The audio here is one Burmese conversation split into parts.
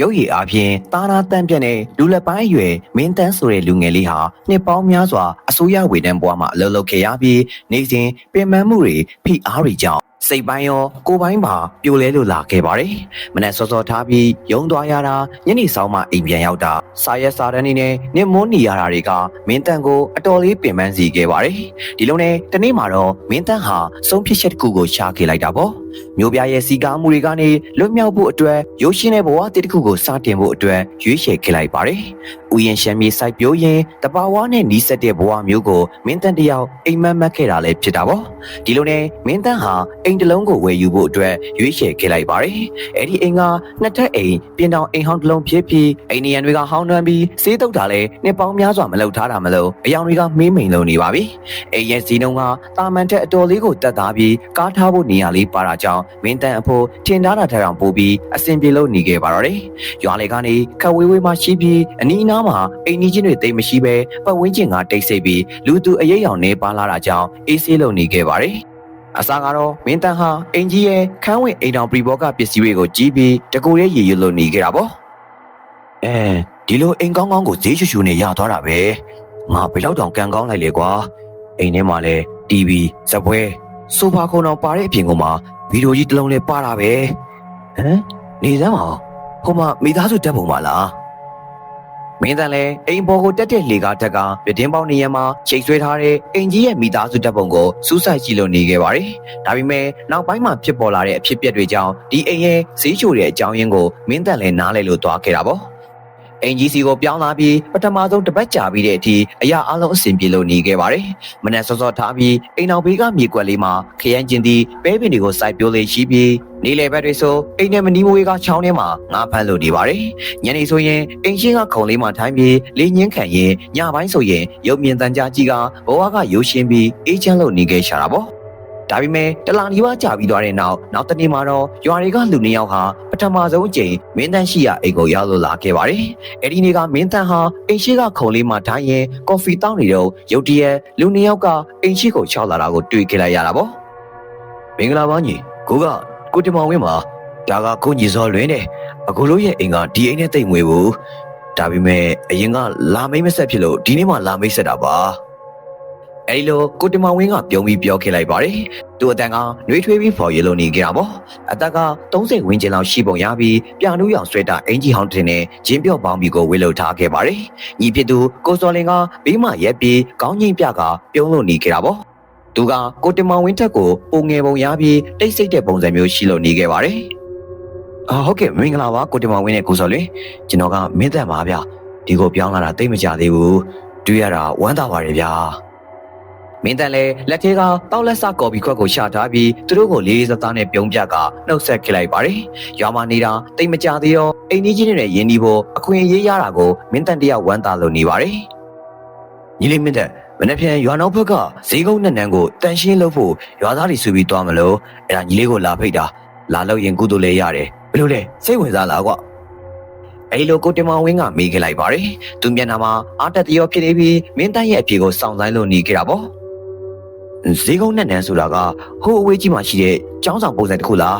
ရုပ်ရည်အားဖြင့်တာနာတန့်ပြတ်တဲ့လူလက်ပိုင်းအရွယ်မင်းတန်းဆိုတဲ့လူငယ်လေးဟာနှစ်ပေါင်းများစွာအစိုးရဝေတန်းဘဝမှာအလုပ်လုပ်ခဲ့ရပြီးနေစဉ်ပင်ပန်းမှုတွေဖိအားတွေကြောင့် စိတ်ပိုင်းရောကိုယ်ပိုင်းပါပြိုလဲလို့လာခဲ့ပါတယ်။မနက်စောစောထားပြီးရုံသွားရတာညနေဆောင်မှအိမ်ပြန်ရောက်တာစာရက်စာတန်းနေနဲ့နစ်မွန်းနေရတာတွေကမင်းတန်းကိုအတော်လေးပင်ပန်းစီခဲ့ပါတယ်။ဒီလိုနဲ့တနေ့မှာတော့မင်းတန်းဟာဆုံးဖြတ်ချက်တစ်ခုကိုရှာခဲ့လိုက်တာပေါ့။မျိုးပြရဲ့စီကားမှုတွေကနေလွတ်မြောက်ဖို့အတွက်ရိုးရှင်းတဲ့ဘဝတစ်ခုကိုစတင်ဖို့အတွက်ရွေးချယ်ခဲ့လိုက်ပါတယ်။ဥယျာဉ်ရှမ်းမြေစိုက်ပျိုးရင်တဘာဝနဲ့နီးစပ်တဲ့ဘဝမျိုးကိုမင်းတန်းတယောက်အိမ်မက်မက်ခဲ့တာလည်းဖြစ်တာပေါ့။ဒီလိုနဲ့မင်းတန်းဟာအိမ်တစ်လုံးကိုဝယ်ယူဖို့အတွက်ရွေးချယ်ခဲ့လိုက်ပါတယ်။အဲ့ဒီအိမ်ကနှစ်ထပ်အိမ်ပြင်တောင်အိမ်ဟောင်းတစ်လုံးဖြစ်ပြီးအိမ်နေရန်တွေကဟောင်းနှွမ်းပြီးစေးတုပ်တာလည်းနှစ်ပေါင်းများစွာမလုပ်ထားတာမလို့အယောင်တွေကမင်းမိန်လုံးနေပါပြီ။အိမ်ရဲ့ဇီးနှုံကတာမန်တဲ့အတော်လေးကိုတက်သားပြီးကားထားဖို့နေရာလေးပါတာကြောင့်မင်းတန်းအဖို့ထင်ထားတာထက်အောင်ပိုပြီးအဆင်ပြေလို့နေခဲ့ပါတော့တယ်။ရွာလေကနေခက်ဝေးဝေးမှရှိပြီးအနီးအနားမှာအိမ်ကြီးချင်းတွေတိတ်မရှိပဲပတ်ဝန်းကျင်ကတိတ်ဆိတ်ပြီးလူသူအရေးရောင်နေပါလာတာကြောင့်အေးဆေးလို့နေခဲ့ပါတယ်။ အစားကတော့မင်းတန်းဟာအင်ကြီးရဲ့ခန်းဝင်အိမ်တော်ပရိဘောကပစ္စည်းတွေကိုကြီးပြီးတကူရဲရည်ရွလို့နေခဲ့တာပေါ့။အဲဒီလိုအိမ်ကောင်းကောင်းကိုဈေးရှူရှူနဲ့ရသွားတာပဲ။ငါဘယ်တော့တောင်ကန်ကောင်းလိုက်လေကွာ။အိမ်ထဲမှာလည်း TV စပွဲဆိုဖာခုံတော်ပါတဲ့အပြင်ကမှဗီဒီယိုကြီးတစ်လုံးနဲ့ပါတာပဲ။ဟမ်နေစမ်းပါဟိုမှာမိသားစုတက်ပုံပါလား။ မင်းတန်လည်းအိမ်ပေါ်ကိုတက်တဲ့လေကားတက်ကပြတင်းပေါက်နေရမှာချိတ်ဆွဲထားတဲ့အင်ကြီးရဲ့မိသားစုတက်ပုံကိုစူးစိုက်ကြည့်လို့နေခဲ့ပါတယ်။ဒါပေမဲ့နောက်ပိုင်းမှာဖြစ်ပေါ်လာတဲ့အဖြစ်အပျက်တွေကြောင့်ဒီအိမ်ရဲ့ဈေးချိုတဲ့အကြောင်းရင်းကိုမင်းတန်လည်းနားလည်လို့သွားခဲ့တာပေါ့။ အင်ဂျီစီကိုပြောင်းလာပြီးပထမဆုံးတစ်ပတ်ကြာပြီးတဲ့အထိအရာအလုံးအဆင်ပြေလို့နေခဲ့ပါတယ်။မနက်စောစောထားပြီးအိမ်အောင်ဘေးကမြေကွက်လေးမှာခရမ်းကျင်သည့်ပဲပင်တွေကိုစိုက်ပျိုးလေးရှိပြီးနေလေဘက်တွေဆိုအိမ်ထဲမနီးမဝေးကချောင်းထဲမှာငါးဖမ်းလို့နေပါတယ်။ညနေဆိုရင်အိမ်ရှိကခုံလေးမှာထိုင်ပြီးလေညင်းခံရင်ညပိုင်းဆိုရင်ရုပ်မြင်သံကြားကြီးကဘဝကရုပ်ရှင်ပြီးအေးချမ်းလို့နေခဲ့ရှာတာပေါ့။ ဒါပေမဲ့တလာနီးပါးကြာပြီးသွားတဲ့နောက်နောက်တနေ့မှာတော့ရွာတွေကလူနှစ်ယောက်ဟာပထမဆုံးအကြိမ်မင်းတန်းရှိရာအိမ်ကိုရောက်လို့လာခဲ့ပါတယ်။အဲဒီနေ့ကမင်းတန်းဟာအိမ်ရှိကခုံလေးမှာထိုင်ရင်ကော်ဖီတောင်းနေတော့ရုတ်တရက်လူနှစ်ယောက်ကအိမ်ရှိကိုချောက်လာတာကိုတွေ့ခဲ့လိုက်ရတာပေါ့။မင်္ဂလာပါညီကိုကကိုတမောင်ဝင်းပါဒါကကိုညီစောလွင်းတယ်အခုလို့ရဲ့အိမ်ကဒီအိမ်နဲ့တိတ်မွေဘူးဒါပေမဲ့အရင်ကလာမိတ်မဆက်ဖြစ်လို့ဒီနေ့မှလာမိတ်ဆက်တာပါ အဲဒီလိုကိုတင်မဝင်းကပြုံးပြီးပြောခဲ့လိုက်ပါတယ်။သူအတန်ကနှွေးထွေးပြီးဖော်ရလို့နေကြတာပေါ့။အသက်က30ဝန်းကျင်လောက်ရှိပုံရပြီးပြနူးရောင်ဆွဲတာအင်ဂျီဟောင်းတင်နဲ့ဂျင်းပြော့ပေါင်းပြီးကိုဝေလို့ထားခဲ့ပါတယ်။ညီဖြစ်သူကိုစော်လင်ကဘေးမှာရက်ပြီးကောင်းချင်းပြကပြုံးလို့နေကြတာပေါ့။သူကကိုတင်မဝင်းထက်ကိုပုံငယ်ပုံရပြီးတိတ်ဆိတ်တဲ့ပုံစံမျိုးရှိလို့နေခဲ့ပါတယ်။အာဟုတ်ကဲ့မင်္ဂလာပါကိုတင်မဝင်းနဲ့ကိုစော်လင်ကျွန်တော်ကမင်းသက်ပါဗျ။ဒီကိုပြောင်းလာတာတိတ်မကြသေးဘူး။တွေ့ရတာဝမ်းသာပါတယ်ဗျာ။ မင်းတန်လည်းလက်ထဲကတောက်လက်စကော်ပီခွက်ကိုရှာထားပြီးသူတို့ကိုလေးစသားနဲ့ပြုံးပြကနှုတ်ဆက်ခလိုက်ပါတယ်။ရွာမနေတာတိတ်မကြသေးတော့အိမ်ကြီးချင်းတွေရင်းနှီးဖို့အခွင့်အရေးရတာကိုမင်းတန်တယောက်ဝမ်းသာလို့နေပါတယ်။ညီလေးမင်းတက်မနေ့ပြန်ရွာနောက်ဘက်ကဈေးကုန်းနဲ့နန်းကိုတန်ရှင်းလုပ်ဖို့ရွာသားတွေစုပြီးသွားမလို့အဲ့ဒါညီလေးကိုလာဖိတ်တာလာလို့ရင်ကုသိုလ်လေးရတယ်ဘယ်လိုလဲစိတ်ဝင်စားလားကွာအဲလိုကိုတင်မောင်ဝင်းကမေးခဲ့လိုက်ပါတယ်သူမျက်နှာမှာအာတက်တရောဖြစ်နေပြီးမင်းတန်းရဲ့အဖြေကိုစောင့်ဆိုင်လို့နေခဲ့တာပေါ့ ဈေးကုန်းနဲ့နန်းဆိုတာကဟိုအဝေးကြီးမှာရှိတဲ့ကျောင်းဆောင်ပုံစံတစ်ခုလား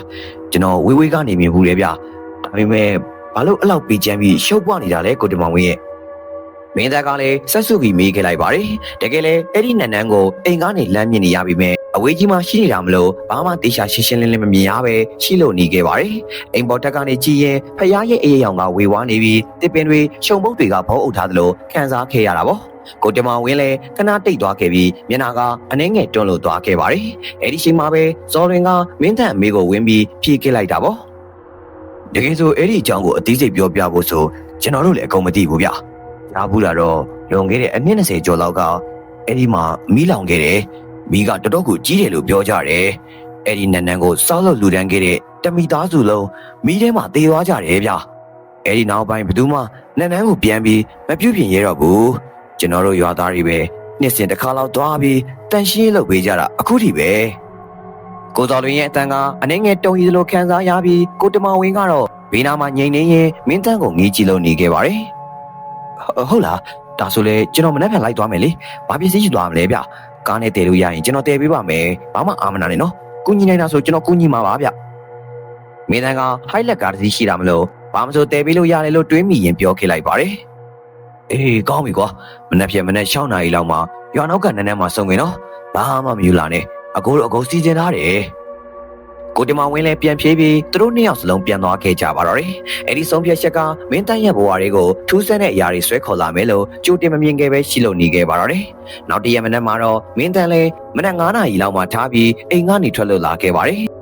ကျွန်တော်ဝေးဝေးကနေမြင်ဘူးလေဗျဒါပေမဲ့ဘာလို့အဲ့လောက်ပေးချမ်းပြီးရှုပ်ပွားနေတာလဲကိုတမောင်ဝင်းရဲ့မင်းသားကလည်းဆက်စုပြီးမေးခဲ့လိုက်ပါတယ်တကယ်လေအဲ့ဒီနန်းနန်းကိုအိမ်ကနေလမ်းမြင်နေရပြီမဲ့အဝေးကြီးမှာရှိနေတာမလို့ဘာမှတေချာရှင်းရှင်းလင်းလင်းမမြင်ရပဲရှိလို့နေခဲ့ပါတယ်အိမ်ပေါ်တက်ကနေကြည့်ရင်ဖရားရဲ့အေးရောင်ကဝေဝါးနေပြီးတစ်ပင်တွေရှုံပုတ်တွေကဘောအုပ်ထားသလိုခံစားခဲ့ရတာပေါ့ ကိုတမဝင်းလည်းခဏတိတ်သွားခဲ့ပြီးမျက်နာကအနှဲငယ်တွန်းလို့သွားခဲ့ပါတယ်။အဲဒီချိန်မှာပဲဇော်ရင်ကမင်းထန်အမေကိုဝင်းပြီးဖြေခဲ့လိုက်တာပေါ့။တကယ်ဆိုအဲ့ဒီအကြောင်းကိုအသေးစိတ်ပြောပြဖို့ဆိုကျွန်တော်တို့လည်းအကုန်မသိဘူးဗျ။ကြားဘူးလာတော့လွန်ခဲ့တဲ့အနှစ်20ကျော်လောက်ကအဲ့ဒီမှာမီးလောင်ခဲ့တယ်။မီးကတော်တော်ကိုကြီးတယ်လို့ပြောကြတယ်။အဲ့ဒီနန်းနန်းကိုစောက်လို့လူတန်းခဲ့တဲ့တမီသားစုလုံးမီးထဲမှာတေသွားကြတယ်ဗျ။အဲ့ဒီနောက်ပိုင်းဘယ်သူမှနန်းနန်းကိုပြန်ပြီးမပြုတ်ပြင်ရတော့ဘူး။ ကျွန်တော်တို့ရွာသားတွေပဲနှစ်စဉ်တစ်ခါလောက်သွားပြီးတန်ရှင်းလုပ်ပေးကြတာအခုထိပဲကိုတော်လွင်ရဲ့အတန်ကအနှဲငယ်တုံရီလိုခံစားရပြီးကိုတမဝင်းကတော့ဘေးနားမှာငိန်နေရင်မင်းတန်းကိုငေးကြည့်လို့နေခဲ့ပါတယ်ဟုတ်လားဒါဆိုလေကျွန်တော်မနေ့ကလိုက်သွားမယ်လေဘာပစ္စည်းယူသွားမလဲဗျကားနဲ့တည်လို့ရရင်ကျွန်တော်တည်ပေးပါမယ်ဘာမှအာမနာနဲ့နော်ကုညီနိုင်တာဆိုကျွန်တော်ကုညီမှာပါဗျမင်းတန်းကဟိုက်လက်ကားတစ်စီးရှိတာမလို့ဘဘာမှမဆိုတဲပေးလို့ရတယ်လို့တွေးမိရင်ပြောခဲ့လိုက်ပါတယ် အေးကောင်းပြီကွာမနေ့ဖြန်မနေ့6နာရီလောက်မှရွာနောက်ကနန်းနန်းမှာစုံဝင်နော်ဘာမှမယူလာနဲ့အကိုတို့အကိုစီစဉ်ထားတယ်ကိုတင်မဝင်းလည်းပြန်ပြေးပြီးသူတို့နှစ်ယောက်စလုံးပြန်သွားခဲ့ကြပါတော့တယ်။အဲ့ဒီဆုံးဖြတ်ချက်ကမင်းတန်းရဲ့ဘဝတွေကိုထူးဆန်းတဲ့အရာတွေဆွဲခေါ်လာမယ်လို့ကြိုတင်မမြင်ခဲ့ပဲရှိလို့နေခဲ့ပါတော့တယ်။နောက်တရက်မနေ့မှာတော့မင်းတန်းလည်းမနက်9နာရီလောက်မှထားပြီးအိမ်ကနေထွက်လို့လာခဲ့ပါတယ်။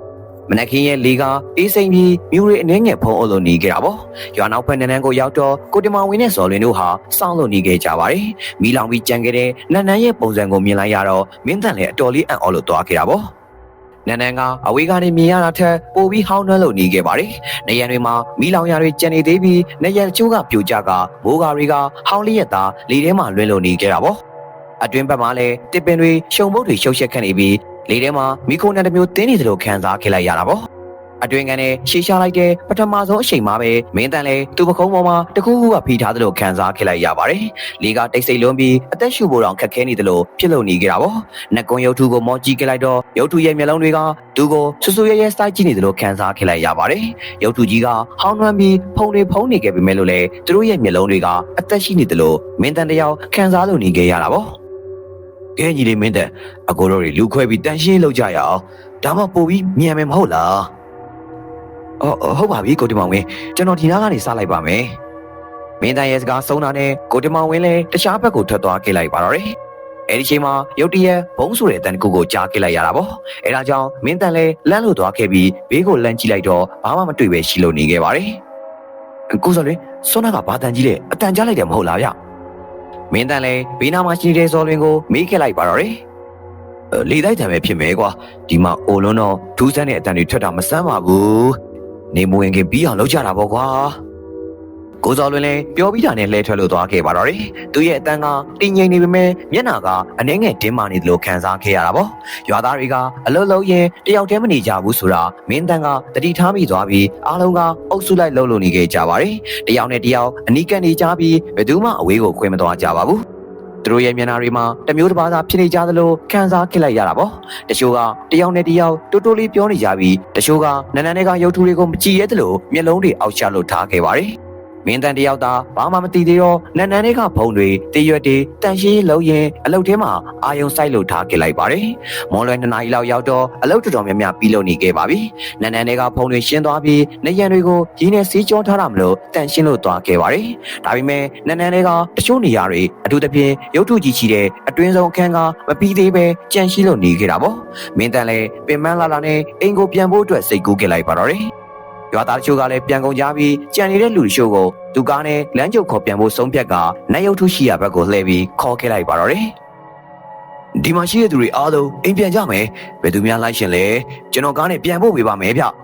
မနက်ခင်းရဲ့လေကအေးစိမ်ပြီးမြူရီအနှဲငယ်ဖုံးအုပ်လို့နေခဲ့တာပေါ့။ရွာနောက်ဖက်နန်းနန်းကိုရောက်တော့ကိုတင်မဝင်းနဲ့ဇော်လင်းတို့ဟာစောင့်လို့နေခဲ့ကြပါတယ်။မီလောင်ပြီးကြံခဲ့တဲ့နန်းနန်းရဲ့ပုံစံကိုမြင်လိုက်ရတော့မင်းတန်းလည်းအတော်လေးအံ့ဩလို့သွားခဲ့တာပေါ့။နန်းနန်းကအဝေးကနေမြင်ရတာထက်ပိုပြီးဟောင်းနှွမ်းလို့နေခဲ့ပါတယ်။နေရံတွေမှာမီးလောင်ရာတွေကျန်နေသေးပြီးနေရံချိုးကပြိုကျကမိုးကာတွေကဟောင်းလျက်သားလေထဲမှာလွင့်လို့နေခဲ့တာပေါ့။အတွင်းဘက်မှာလည်းတစ်ပင်တွေရှုံပုတ်တွေရှုပ်ရှက်ခန့်နေပြီး လေထဲမှာမီခိုနန်တစ်မျိုးတင်းနေသလိုခံစားခဲ့လိုက်ရတာပေါ့။အတွင်းကနေရှေ့ရှာလိုက်တဲ့ပထမဆုံးအချိန်မှာပဲမင်းတန်လဲသူ့ပခုံးပေါ်မှာတကူးကူကဖိထားသလိုခံစားခဲ့လိုက်ရပါတယ်။လေကတိတ်ဆိတ်လွန်းပြီးအသက်ရှူဖို့တောင်ခက်ခဲနေသလိုဖြစ်လို့နေခဲ့တာပေါ့။နက်ကွန်ရုပ်ထုကိုမောကြည့်ခဲ့လိုက်တော့ရုပ်ထုရဲ့မျက်လုံးတွေကသူ့ကိုဆူဆူရဲရဲစိုက်ကြည့်နေသလိုခံစားခဲ့လိုက်ရပါတယ်။ရုပ်ထုကြီးကဟောင်းနှွမ်းပြီးဖုံတွေဖုံးနေခဲ့ပေမဲ့လို့လေသူတို့ရဲ့မျက်လုံးတွေကအသက်ရှိနေသလိုမင်းတန်တယောက်ခံစားလို့နေခဲ့ရတာပေါ့။ ကဲကြီးလေးမင်းတန်အကိုတို့တွေလူခွဲပြီးတန်ရှင်းလောက်ကြရအောင်ဒါမှပို့ပြီးမြန်မယ်မဟုတ်လား။အော်ဟုတ်ပါပြီကိုတင်မောင်ဝင်းကျွန်တော်ဒီနားကနေစလိုက်ပါမယ်။မင်းတန်ရဲ့စကားဆုံးတာနဲ့ကိုတင်မောင်ဝင်းလည်းတခြားဘက်ကိုထွက်သွားခဲ့လိုက်ပါတော့တယ်။အဲဒီချိန်မှာရုတ်တရက်ဘုံဆိုတဲ့အတန်တစ်ခုကိုကြားခဲ့လိုက်ရတာပေါ့။အဲဒါကြောင့်မင်းတန်လည်းလန့်လို့သွားခဲ့ပြီးဘေးကိုလန့်ကြည့်လိုက်တော့ဘာမှမတွေ့ပဲရှိလို့နေခဲ့ပါတယ်။ကိုစော်လေးစောနာကဘာတန်ကြီးလဲအတန်ကြားလိုက်တယ်မဟုတ်လားဗျ။ မင်းတန်လည်းဘေးနားမှာရှိနေတဲ့စော်လင်းကိုမေးခဲ့လိုက်ပါတော့တယ်။လေတိုက်တံပဲဖြစ်မယ်ကွာဒီမှာအိုလုံးတော့ဒူးစမ်းတဲ့အတန်တွေထွက်တာမဆန်းပါဘူးနေမဝင်ခင်ပြီးအောင်လုပ်ကြတာပေါ့ကွာ ကိုစော်လွင်လည်းပြောပြီးတာနဲ့လဲထွက်လို့သွားခဲ့ပါတော့တယ်သူရဲ့အတန်ကတင်းငိမ့်နေပေမဲ့မျက်နာကအနှဲငယ်တင်းမာနေတယ်လို့ခံစားခဲ့ရတာပေါ့ရွာသားတွေကအလုံးလုံးရင်တယောက်တည်းမနေကြဘူးဆိုတာမင်းတန်ကတတိထားမိသွားပြီးအားလုံးကအုပ်စုလိုက်လှုပ်လို့နေခဲ့ကြပါတယ်တယောက်နဲ့တယောက်အနီးကပ်နေကြပြီးဘယ်သူမှအဝေးကိုခွင့်မသွားကြပါဘူးသူတို့ရဲ့မျက်နှာတွေမှာတမျိုးတစ်ပါးသာဖြစ်နေကြသလိုခံစားခဲ့လိုက်ရတာပေါ့တချို့ကတယောက်နဲ့တယောက်တိုးတိုးလေးပြောနေကြပြီးတချို့ကနန်းနန်းတွေကရုပ်ထုတွေကိုမကြည့်ရဲသလိုမျက်လုံးတွေအောက်ချလို့ထားခဲ့ပါတယ် မင်းတန်တယောက်သာဘာမှမသိသေးတော့နန်းနန်းတွေကဖုံတွေတရွက်တွေတန်ရှင်းလုံးရင်အလုတ်ထဲမှာအာယုံဆိုင်လို့ထားခဲ့လိုက်ပါတယ်။မွန်လွယ်နှစ်နာရီလောက်ရောက်တော့အလုတ်တော်တော်များများပြီးလို့နေခဲ့ပါပြီ။နန်းနန်းတွေကဖုံတွေရှင်းသွားပြီးနေရံတွေကိုရင်းနဲ့စီးကြောထားတာမလို့တန်ရှင်းလို့သွားခဲ့ပါတယ်။ဒါပေမဲ့နန်းနန်းတွေကတချို့နေရာတွေအထူးသဖြင့်ရုပ်ထုကြီးရှိတဲ့အတွင်းဆုံးအခန်းကမပြီးသေးပဲကြန့်ရှိလို့နေခဲ့တာပေါ့။မင်းတန်လည်းပင်မလာလာနဲ့အိမ်ကိုပြန်ဖို့အတွက်စိတ်ကူးခဲ့လိုက်ပါတော့တယ်။ ရွာသားတို့ကလည်းပြန်ကုန်ကြပြီးကြံနေတဲ့လူတို့ကိုသူကားနဲ့လမ်းကျုပ်ခေါ်ပြန်ဖို့ဆုံးဖြတ်ကနတ်ရုပ်ထုရှိရာဘက်ကိုလှည့်ပြီးခေါ်ခဲ့လိုက်ပါတော့တယ်။ဒီမှာရှိတဲ့သူတွေအားလုံးအိမ်ပြန်ကြမယ်။ဘယ်သူများလိုက်ရှင်လဲကျွန်တော်ကားနဲ့ပြန်ဖို့ဝေပါမယ်ဗျ။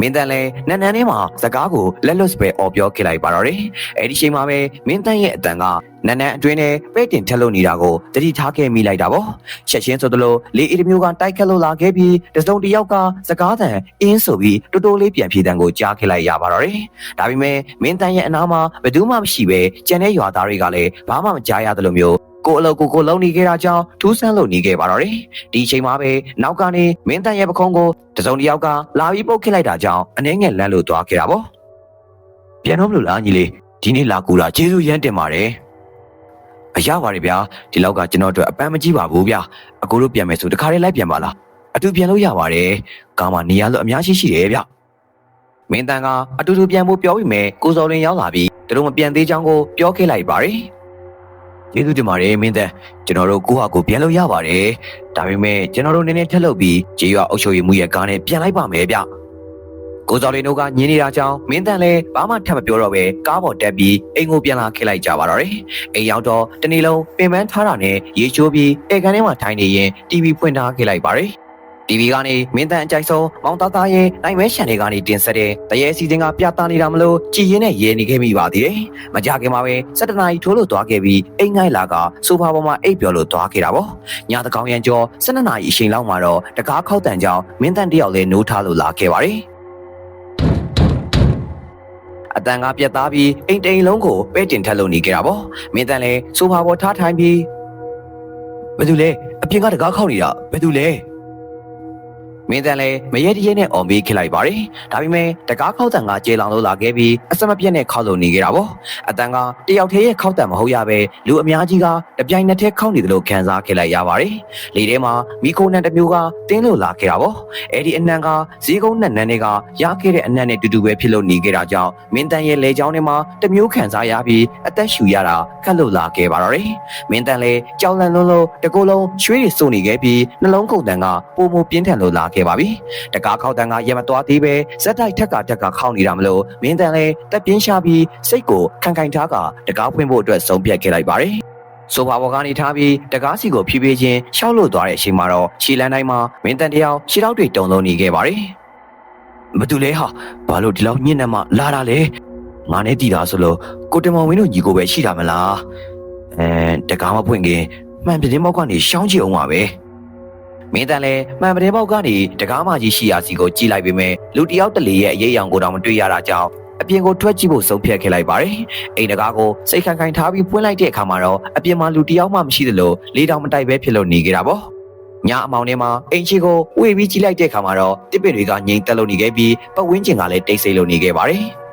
မင်းတန်လည်းနန်းနန်းထဲမှာစကားကိုလက်လွတ်စပယ်អော်ပြောခဲ့လိုက်ပါတော့တယ်။အဲဒီချိန်မှာပဲမင်းတန်ရဲ့အတန်ကနန်းနန်းအတွင်းနဲ့ပဲ့တင်ထက်လို့နေတာကိုတတိထားခဲ့မိလိုက်တာပေါ့။ချက်ချင်းဆိုသလိုလေအီတမျိုးကတိုက်ခတ်လို့လာခဲ့ပြီးတစုံတစ်ယောက်ကစကားတန်အင်းဆိုပြီးတိုးတိုးလေးပြန်ဖြေတန်ကိုကြားခဲ့လိုက်ရပါတော့တယ်။ဒါပေမဲ့မင်းတန်ရဲ့အနားမှာဘယ်သူမှမရှိပဲကြံတဲ့ရွာသားတွေကလည်းဘာမှမကြားရသလိုမျိုး ကိုအလုပ်ကိုကိုလုံးနေခဲ့တာကြောင့်ထူးဆန်းလို့နေခဲ့ပါတော့တယ်။ဒီအချိန်မှာပဲနောက်ကနေမင်းတန်ရဲ့ပခုံးကိုတစုံတစ်ယောက်ကလာပြီးပုတ်ခစ်လိုက်တာကြောင့်အနှဲငယ်လန့်လို့သွားခဲ့တာပေါ့။ပြန်တော့မလို့လားညီလေးဒီနေ့လာကူတာကျေးဇူးရမ်းတင်ပါတယ်။အရပါတယ်ဗျာဒီလောက်ကကျွန်တော်တို့အပန်းမကြည့်ပါဘူးဗျာအကိုတို့ပြန်မယ်ဆိုတခါတည်းလိုက်ပြန်ပါလားအတူပြန်လို့ရပါတယ်ကားမှာနေရလို့အများရှိရှိတယ်ဗျမင်းတန်ကအတူတူပြန်ဖို့ပြောပြီးမယ်ကိုစော်လင်းရောက်လာပြီးသူတို့မပြန်သေးချောင်းကိုပြောခဲ့လိုက်ပါတယ် ကျေးဇူးတင်ပါတယ်မင်းတန်ကျွန်တော်တို့ကိုဟာကိုပြန်လို့ရပါတယ်ဒါပေမဲ့ကျွန်တော်တို့နည်းနည်းထက်လုပ်ပြီးကြေးရွာအုပ်ချုပ်ရေးမှုရဲ့ကားနဲ့ပြန်လိုက်ပါမယ်ဗျကိုစော်လင်းတို့ကညင်းနေတာကြောင့်မင်းတန်လည်းဘာမှထပ်မပြောတော့ပဲကားပေါ်တက်ပြီးအိမ်ကိုပြန်လာခဲ့လိုက်ကြပါတော့တယ်အိမ်ရောက်တော့တနေ့လုံးပင်ပန်းထားတာနဲ့ရေချိုးပြီးဧကန်ထဲမှာထိုင်နေရင် TV ဖွင့်ထားခဲ့လိုက်ပါတယ် TV ကနေမင်းတန်အကြိုက်ဆုံးမောင်သားသားရဲ့နိုင်မဲရှန်တွေကနေတင်ဆက်တဲ့တရေစီစဉ်ကပြသနေတာမလို့ကြည်ရင်နဲ့ရဲနေခဲ့မိပါသေးတယ်။မကြခင်မှာပဲ7နာရီထိုးလို့သွားခဲ့ပြီးအိမ်ငိုင်းလာကဆိုဖာပေါ်မှာအိပ်ပျော်လို့သွားခဲ့တာပေါ့။ညတကောင်ရန်ကျော်7နာရီအချိန်လောက်မှာတော့တကားခောက်တန်ကြောင်မင်းတန်တယောက်လည်းနိုးထားလို့လာခဲ့ပါတယ်။အတန်ကပြက်သားပြီးအိမ်တိန်လုံးကိုပဲတင်ထက်လို့နေကြတာပေါ့။မင်းတန်လည်းဆိုဖာပေါ်ထားထိုင်ပြီးဘယ်သူလဲအပြင်ကတကားခောက်နေတာဘယ်သူလဲ မင်းတန်လည်းမရဲတရဲနဲ့အော်မေးခစ်လိုက်ပါတယ်ဒါပေမဲ့တကားခောက်တန်ကကျေလောင်လို့လာခဲ့ပြီးအစမပြတ်နဲ့ခောက်လို့နေခဲ့တာပေါ့အတန်ကတယောက်တည်းရဲ့ခောက်တန်မဟုတ်ရပဲလူအများကြီးကတပြိုင်နက်တည်းခောက်နေတယ်လို့ခံစားခဲ့လိုက်ရပါတယ်လေထဲမှာမိခိုးနန်တစ်မျိုးကတင်းလို့လာခဲ့တာပေါ့အဲ့ဒီအနံကဈေးကုန်းနဲ့နန်းတွေကရခဲ့တဲ့အနံနဲ့တူတူပဲဖြစ်လို့နေခဲ့တာကြောင့်မင်းတန်ရဲ့လေချောင်းထဲမှာတမျိုးခံစားရပြီးအသက်ရှူရတာခက်လို့လာခဲ့ပါတော့တယ်မင်းတန်လည်းကြောက်လန့်လွန်းလို့တကူလုံးရွှေတွေစုံနေခဲ့ပြီးနှလုံးကုန်တန်ကပုံမပြင်းထန်လို့လာခဲ့ပါပြီတကားခောက်တန်ကရမသွားသေးပဲဇက်တိုက်ထက်ကတက်ကခောက်နေတာမလို့မင်းတန်လည်းတက်ပြင်းရှာပြီးစိတ်ကိုခံခိုင်ထားကတကားဖွင့်ဖို့အတွက်ဆုံးဖြတ်ခဲ့လိုက်ပါတယ်ဆိုဖာဘော်ကနေထားပြီးတကားစီကိုဖြည်းဖြည်းချင်းရှောက်လို့သွားတဲ့အချိန်မှာတော့ခြေလန်းတိုင်းမှာမင်းတန်တယောက်ခြေထောက်တွေတုံလုံးနေခဲ့ပါတယ်။မတူလဲဟာဘာလို့ဒီလောက်ညှင်းနေမှလာတာလဲ။ငါနဲ့တည်တာဆိုလို့ကိုတင်မောင်ဝင်းတို့ညီကိုပဲရှိတာမလား။အဲတကားမဖွင့်ခင်မှန်ပြတင်းပေါက်ကနေရှောင်းကြည့်အောင်ပါပဲ။ မင်းတန်လည်းမှန်ပြတင်းပေါက်ကနေတကားမကြီးရှိရာစီကိုကြည့်လိုက်ပေမဲ့လူတယောက်တလေရဲ့အရေးအယောင်ကိုတော့မတွေ့ရတာကြောင့်အပြင်ကိုထွက်ကြည့်ဖို့ဆုံးဖြတ်ခဲ့လိုက်ပါတယ်။အိမ်တကားကိုစိတ်ခံခိုင်ထားပြီးပွင့်လိုက်တဲ့အခါမှာတော့အပြင်မှာလူတယောက်မှမရှိသလိုလေတောင်မတိုက်ပဲဖြစ်လို့နေကြတာပေါ့။ညအမောင်ထဲမှာအိမ်ချီကိုဝေပြီးကြည့်လိုက်တဲ့အခါမှာတော့တစ်ပင်တွေကငြိမ်သက်လို့နေခဲ့ပြီးပတ်ဝန်းကျင်ကလည်းတိတ်ဆိတ်လို့နေခဲ့ပါတယ်။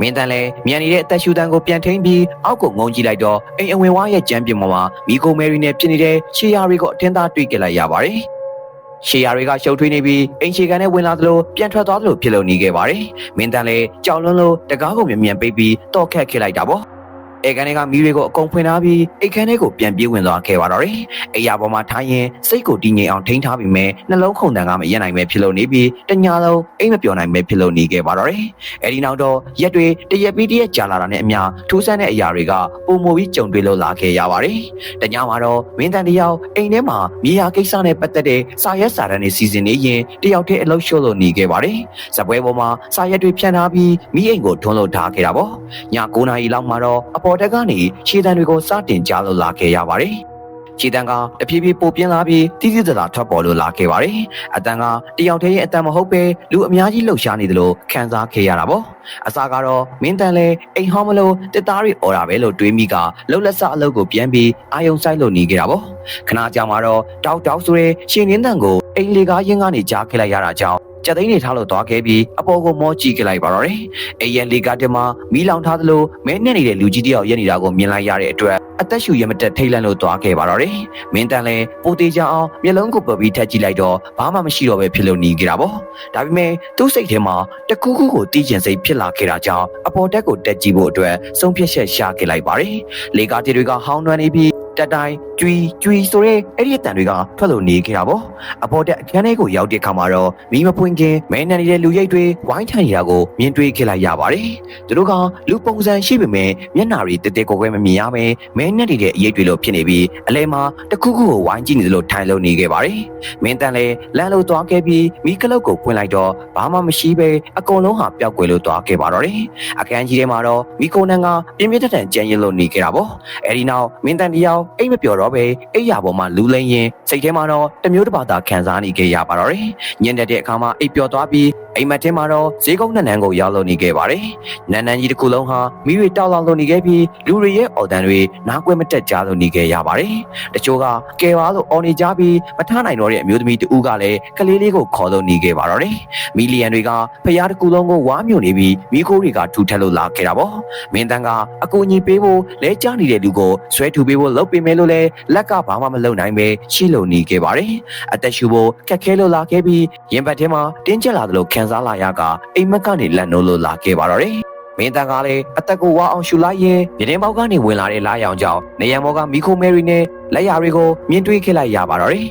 မင်းတန်လည်းမြန်နေတဲ့အသက်ရှူတန်းကိုပြန်ထိန်ပြီးအောက်ကိုငုံကြည့်လိုက်တော့အိမ်အဝင်ဝါရဲ့ကြမ်းပြင်ပေါ်မှာမီကိုမဲရီနဲ့ဖြစ်နေတဲ့ရှေးယာတွေကိုအထင်သာတွေ့ကြလိုက်ရပါတယ်။ရှေးယာတွေကရှုပ်ထွေးနေပြီးအိမ်ချေကန်နဲ့ဝင်လာသလိုပြန်ထွက်သွားသလိုဖြစ်လို့နေခဲ့ပါတယ်။မင်းတန်လည်းကြောက်လွန်းလို့တကားကိုမြန်မြန်ပိတ်ပြီးတော့ခက်ခဲ့လိုက်တာပေါ့။ အေကန်တွေကမီးတွေကိုအကုန်ဖွင့်ထားပြီးအိတ်ခမ်းထဲကိုပြန်ပြေးဝင်သွားခဲ့ပါတော့တယ်။အိယာပေါ်မှာထားရင်စိတ်ကိုတည်ငြိမ်အောင်ထိန်းထားပြီးမဲ့နှလုံးခုန်တန်ကမရက်နိုင်ပဲဖြစ်လို့နေပြီးတညာလုံးအိမ်မပြောနိုင်ပဲဖြစ်လို့နေခဲ့ပါတော့တယ်။အဲဒီနောက်တော့ရက်တွေတရက်ပြီးတရက်ကြာလာတာနဲ့အမျှထူးဆန်းတဲ့အရာတွေကပုံမူပြီးကြုံတွေ့လို့လာခဲ့ရပါတယ်။တညမှာတော့မင်းတန်တယောက်အိမ်ထဲမှာမြေယာကိစ္စနဲ့ပတ်သက်တဲ့စာရက်စာတမ်းတွေစီစဉ်နေရင်တယောက်တည်းအလုပ်ရှုပ်လို့နေခဲ့ပါတယ်။ဇပွဲပေါ်မှာစာရက်တွေဖြန့်ထားပြီးမိအိမ်ကိုထွန်းလို့ထားခဲ့တာပေါ့။ည9နာရီလောက်မှာတော့အပေါ်တက်ကနေခြေတံတွေကိုစတင်ကြားလို့လာခဲ့ရပါတယ်။ခြေတံကတဖြည်းဖြည်းပိုပြင်းလာပြီးတိတိကျကျထွက်ပေါ်လို့လာခဲ့ပါတယ်။အတန်ကတယောက်တည်းရဲ့အတန်မဟုတ်ပဲလူအများကြီးလှုပ်ရှားနေသလိုခံစားခဲ့ရတာပေါ့။အစားကတော့မင်းတန်လဲအိမ်ဟောင်းမလို့တစ်သားတွေអော်တာပဲလို့တွေးမိကလှုပ်လက်စအလုပ်ကိုပြန်ပြီးအာယုံဆိုင်လို့နေခဲ့တာပေါ့။ခဏကြာမှာတော့တောက်တောက်ဆိုတဲ့ရှင်ရင်းတန်ကိုအိမ်လေကားရင်းကနေကြားခဲ့လိုက်ရတာကြောင့် ကြက်သိန်းတွေထားလို့သွားခဲ့ပြီးအပေါ်ကိုမောကြည့်ခဲ့လိုက်ပါတော့တယ်။အိမ်ရဲ့လေကားတင်မှာမီးလောင်ထားသလိုမဲနဲ့နေတဲ့လူကြီးတယောက်ရက်နေတာကိုမြင်လိုက်ရတဲ့အတွက်အသက်ရှူရမတက်ထိတ်လန့်လို့သွားခဲ့ပါတော့တယ်။မင်းတန်လည်းပိုသေးချအောင်မျက်လုံးကိုပုတ်ပြီးထက်ကြည့်လိုက်တော့ဘာမှမရှိတော့ပဲဖြစ်လို့နေကြတာပေါ့။ဒါပေမဲ့သူ့စိတ်ထဲမှာတကူးကူးကိုတီးကျင်စိတ်ဖြစ်လာခဲ့တာကြောင့်အပေါ်တက်ကိုတက်ကြည့်ဖို့အတွက်ဆုံးဖြတ်ချက်ရှာခဲ့လိုက်ပါတယ်။လေကားတွေကဟောင်းနှွမ်းနေပြီး တက်တိုင်းကျွီကျွီဆိုတဲ့အဲ့ဒီအတန်တွေကထွက်လို့နေခဲ့တာပေါ့အပေါ်တက်အခန်းထဲကိုရောက်တဲ့အခါမှာတော့မီးမပွင့်ခင်မဲနန်နေတဲ့လူရိတ်တွေဝိုင်းထိုင်နေတာကိုမြင်တွေ့ခဲ့လိုက်ရပါတယ်သူတို့ကလူပုံစံရှိပေမဲ့မျက်နှာတွေတက်တက်ကိုယ်ပဲမမြင်ရပဲမဲနက်နေတဲ့အရေးတွေလို့ဖြစ်နေပြီးအလဲမှာတခုခုကိုဝိုင်းကြည့်နေသလိုထိုင်လို့နေခဲ့ပါတယ်မင်းတန်လည်းလမ်းလို့သွားခဲ့ပြီးမီးကလုတ်ကိုပွင့်လိုက်တော့ဘာမှမရှိပဲအကုန်လုံးဟာပျောက်ကွယ်လို့သွားခဲ့ပါတော့တယ်အခန်းကြီးထဲမှာတော့မီကိုနန်ကပြင်းပြထန်ကြမ်းရင်လို့နေခဲ့တာပေါ့အဲဒီနောက်မင်းတန်တယောက်အိမ်မပျော်တော့ပဲအိယာပေါ်မှာလူလိမ့်ရင်စိတ်ထဲမှာတော့တမျိုးတစ်ပါးသာခံစားနေခဲ့ရပါတော့တယ်ညင်တဲ့အခါမှာအိပ်ပျော်သွားပြီးအိမ်မက်ထဲမှာတော့ဈေးကုန်းနန်းနန်းကိုရောက်လို့နေခဲ့ပါတယ်နန်းနန်းကြီးတစ်ခုလုံးဟာမိတွေတောက်လောင်လို့နေခဲ့ပြီးလူတွေရဲ့အော်တန်တွေနားကွဲမတက်ကြလို့နေခဲ့ရပါတယ်တချို့ကကဲပါလို့အော်နေကြပြီးမထနိုင်တော့တဲ့အမျိုးသမီးတူကလည်းကလေးလေးကိုခေါ်လို့နေခဲ့ပါတော့တယ်မီလီယံတွေကဖျားတစ်ခုလုံးကိုဝါမြုံနေပြီးမိခိုးတွေကထူထက်လို့လာခဲ့တာပေါ့မင်းတန်းကအကူအညီပေးဖို့လဲကြနေတဲ့လူကိုဆွဲထူပေးဖို့လုပ်ပေးမယ်လို့လဲလက်ကဘာမှမလုပ်နိုင်ပဲရှိလုံနေခဲ့ပါတယ်အသက်ရှူဖို့ခက်ခဲလို့လာခဲ့ပြီးရင်ဘတ်ထဲမှာတင်းကျပ်လာသလိုခံစားလာရကအိမ်မက်ကနေလက်နိုးလို့လာခဲ့ပါတော့တယ်မင်းတန်ကလည်းအသက်ကိုဝါအောင်ရှူလိုက်ရင်ပြတင်းပေါက်ကနေဝင်လာတဲ့လာရောင်ကြောင့်နေရံဘောကမီခိုမဲရီနဲ့လက်ရတွေကိုမြင်တွေ့ခဲ့လိုက်ရပါတော့တယ်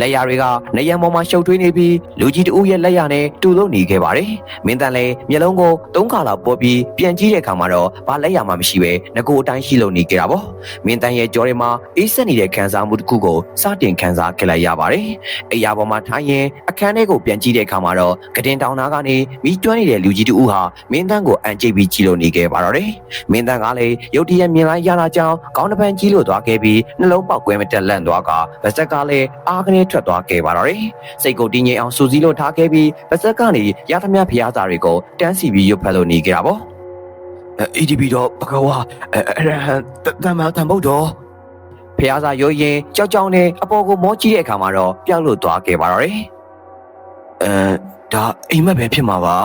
လက်ရတွေကနေရံပေါ်မှာရှုပ်ထွေးနေပြီးလူကြီးတဦးရဲ့လက်ရနဲ့တူလို့နေခဲ့ပါတယ်။မင်းတန်လည်းမျက်လုံးကိုသုံးခါလောက်ပေါ်ပြီးပြန်ကြည့်တဲ့အခါမှာတော့ဘာလက်ရမှမရှိပဲငကိုအတိုင်းရှိလို့နေခဲ့တာပေါ့။မင်းတန်ရဲ့ကြောထဲမှာအေးဆက်နေတဲ့ခံစားမှုတစ်ခုကိုစတင်ခံစားခဲ့လိုက်ရပါတယ်။အိယာပေါ်မှာထိုင်ရင်အခန်းထဲကိုပြန်ကြည့်တဲ့အခါမှာတော့ကတင်တောင်သားကနေမိကျွမ်းနေတဲ့လူကြီးတဦးဟာမင်းတန်ကိုအန်ကျိတ်ပြီးကြည့်လို့နေခဲ့ပါတော့တယ်။မင်းတန်ကလည်းရုတ်တရက်မြင်လိုက်ရတာကြောင့်ကောင်းတစ်ပန်းကြီးလို့သွားခဲ့ပြီးနှလုံးပေါက်ကွဲမတက်လန့်သွားကဗစက်ကလည်းအားကနေထွက်သွားခဲ့ပါတော့တယ်။စိတ်ကိုတင်းငြိမ်အောင်စူးစီးလို့ထားခဲ့ပြီးဗစက်ကနေရသမျှဖျားစာတွေကိုတန်းစီပြီးရွတ်ဖက်လို့နေကြတာပေါ့။ EDB တော့ဘကဝါအဲ့ဒါတမ်းမတမ်းဖို့တော့ဖျားစာရွတ်ရင်ကြောက်ကြောက်နဲ့အပေါ်ကိုမောကြည့်တဲ့အခါမှာတော့ပျောက်လို့သွားခဲ့ပါတော့တယ်။အဲဒါအိမ်မက်ပဲဖြစ်မှာပါ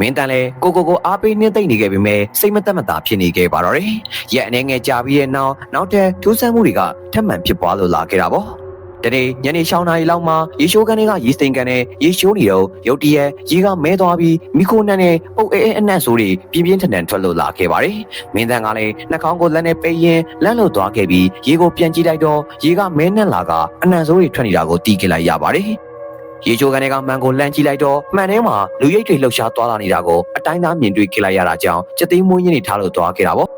မင်းတန်လဲကိုကိုကိုအားပေးနှင်းသိမ့်နေခဲ့ပေမဲ့စိတ်မသက်မသာဖြစ်နေခဲ့ပါတော့တယ်ရက်အနေငယ်ကြာပြီးတဲ့နောက်နောက်တဲ့ထူးဆန်းမှုတွေကထပ်မံဖြစ်ပွားလို့လာခဲ့တာပေါ့ တနေ့ညနေ6နာရီလောက်မှာရေရှိုးကန်တွေကရေစတိန်ကန်နဲ့ရေရှိုးနေတော့ရုတ်တရက်ရေကမဲသွားပြီးမိခိုနန်းနဲ့ပုတ်အေးအေးအနက်ဆိုးတွေပြင်းပြင်းထန်ထန်ထွက်လို့လာခဲ့ပါတယ်။မင်းတန်ကလည်းနှာခေါင်းကိုလက်နဲ့ပိတ်ရင်လန့်လို့သွားခဲ့ပြီးရေကိုပြန်ကြည့်လိုက်တော့ရေကမဲနဲ့လာကအနံဆိုးတွေထွက်နေတာကိုတီးခဲ့လိုက်ရပါတယ်။ရေချိုကန်တွေကမှန်ကိုလန့်ကြည့်လိုက်တော့မှန်ထဲမှာလူရိတ်တွေလှုပ်ရှားသွားလာနေတာကိုအတိုင်းသားမြင်တွေ့ခဲ့လိုက်ရတာကြောင့်စက်သိမ်းမွေးရင်းတွေထားလို့သွားခဲ့တာပေါ့။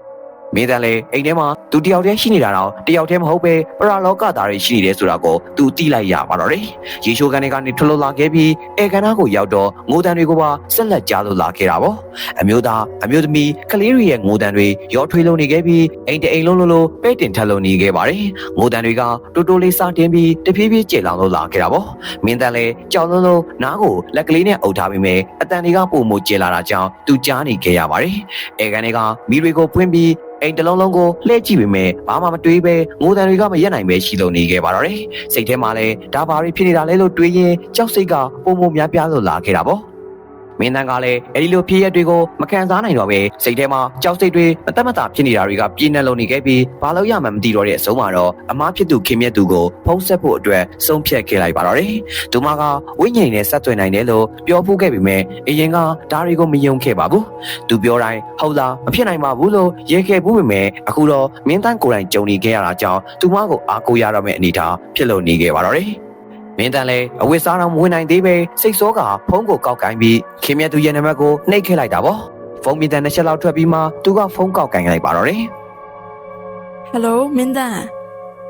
မင်းတန်လည်းအိမ်ထဲမှာသူတယောက်တည်းရှိနေတာတော့တယောက်တည်းမဟုတ်ပဲပရာလောကသားတွေရှိနေတယ်ဆိုတာကိုသူသိလိုက်ရပါတော့တယ်။ရေချိုကန်တွေကနေထွက်လို့လာခဲ့ပြီးအေကန်နာကိုရောက်တော့ငိုတန်တွေကိုပါဆက်လက်ကြားလို့လာခဲ့တာပေါ့။အမျိုးသားအမျိုးသမီးကလေးတွေရဲ့ငိုတန်တွေရောထွေးလုံးနေခဲ့ပြီးအိမ်တအိမ်လုံးလုံးလုံးပဲ့တင်ထက်လုံးနေခဲ့ပါတယ်။ငိုတန်တွေကတိုးတိုးလေးစားတင်ပြီးတဖြည်းဖြည်းကျေလောင်လို့လာခဲ့တာပေါ့။မင်းတန်လည်းကြောက်လုံးလုံးနားကိုလက်ကလေးနဲ့အုပ်ထားပြီးမြဲအတန်တွေကပုံမကျေလာတာကြောင့်သူကြားနေခဲ့ရပါတယ်။အေကန်တွေကမိတွေကိုဖွင့်ပြီးအိမ်တစ်လုံးလုံးကိုလှည့်ကြည့်ပေမဲ့ဘာမှမတွေးပဲငိုတန်တွေကမရက်နိုင်ပဲရှိလို့နေခဲ့ပါတော့တယ်။စိတ်ထဲမှာလည်းဒါဘာတွေဖြစ်နေတာလဲလို့တွေးရင်ကြောက်စိတ်ကပုံပုံများပြားလို့လာခဲ့တာပေါ့။ မင်းတန်းကလည်းအဲဒီလိုဖြစ်ရက်တွေကိုမခံစားနိုင်တော့ပဲစိတ်ထဲမှာကြောက်စိတ်တွေမတက်မတာဖြစ်နေတာတွေကပြင်းနေလုံးနေခဲ့ပြီးဘာလို့ရမှမသိတော့တဲ့အဆုံးမှာတော့အမားဖြစ်သူခင်မြတ်သူကိုဖုံးဆက်ဖို့အတွက်ဆုံးဖြတ်ခဲ့လိုက်ပါတော့တယ်။သူမကဝိညာဉ်နဲ့ဆက်သွယ်နိုင်တယ်လို့ပြောဖို့ခဲ့ပေမဲ့အရင်ကဒါတွေကိုမယုံခဲ့ပါဘူး။သူပြောတိုင်းဟုတ်လားမဖြစ်နိုင်ပါဘူးလို့ရေခဲ့ဘူးပေမဲ့အခုတော့မင်းတန်းကိုယ်တိုင်ကြုံနေခဲ့ရတာကြောင့်သူမကိုအားကိုးရတော့မယ့်အနေအထားဖြစ်လို့နေခဲ့ပါတော့တယ်။ မင်းတန်လည်းအဝတ်စားတော့မဝင်နိုင်သေးပဲစိတ်စောကဖုန်းကိုကောက်ကင်ပြီးခင်မြတ်သူရဲ့နံပါတ်ကိုနှိပ်ခဲ့လိုက်တာပေါ့ဖုန်းမြင်တဲ့နှစ်ချက်လောက်ထွက်ပြီးမှသူကဖုန်းကောက်ကင်လိုက်ပါတော့တယ်ဟယ်လိုမင်းတန်